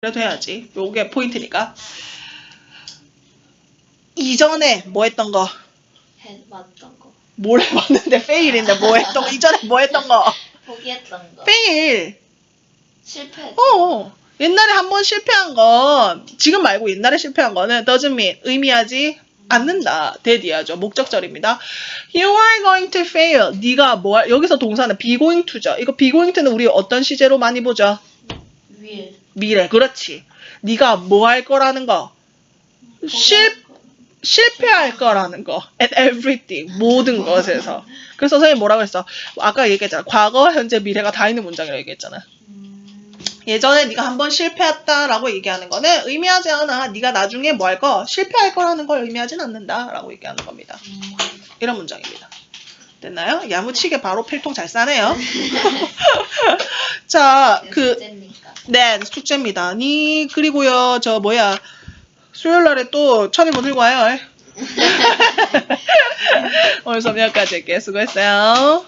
그래도 해야지. 요게 포인트니까. 이전에 뭐 했던 거? 해봤던 거. 뭘 해봤는데 페일인데 뭐 했던 거? 이전에 뭐 했던 거? 포기했던 거. 페일. 실패했던 어. 옛날에 한 번 실패한 건 지금 말고 옛날에 실패한 거는 doesn't mean 의미하지 않는다. 대디하죠. 목적절입니다. You are going to fail. 네가 뭐 할- 여기서 동사는 be going to죠. 이거 be going to는 우리 어떤 시제로 많이 보죠? 미래. 그렇지. 네가 뭐 할 거라는 거. 실 실패할 거라는 거. at everything. 모든 것에서. 그래서 선생님 뭐라고 했어? 아까 얘기했잖아. 과거, 현재, 미래가 다 있는 문장이라고 얘기했잖아. 음, 예전에 네가 한 번 실패했다라고 얘기하는 거는 의미하지 않아. 네가 나중에 뭐 할 거? 실패할 거라는 걸 의미하진 않는다라고 얘기하는 겁니다. 음, 이런 문장입니다. 됐나요? 야무치게 바로 필통 잘 싸네요. 자, 그 숙제니까. 네, 숙제입니다. 니 그리고요, 저 뭐야 수요일 날에 또 천일보 들고 와요. 오늘 여기까지 할게요. 수고했어요.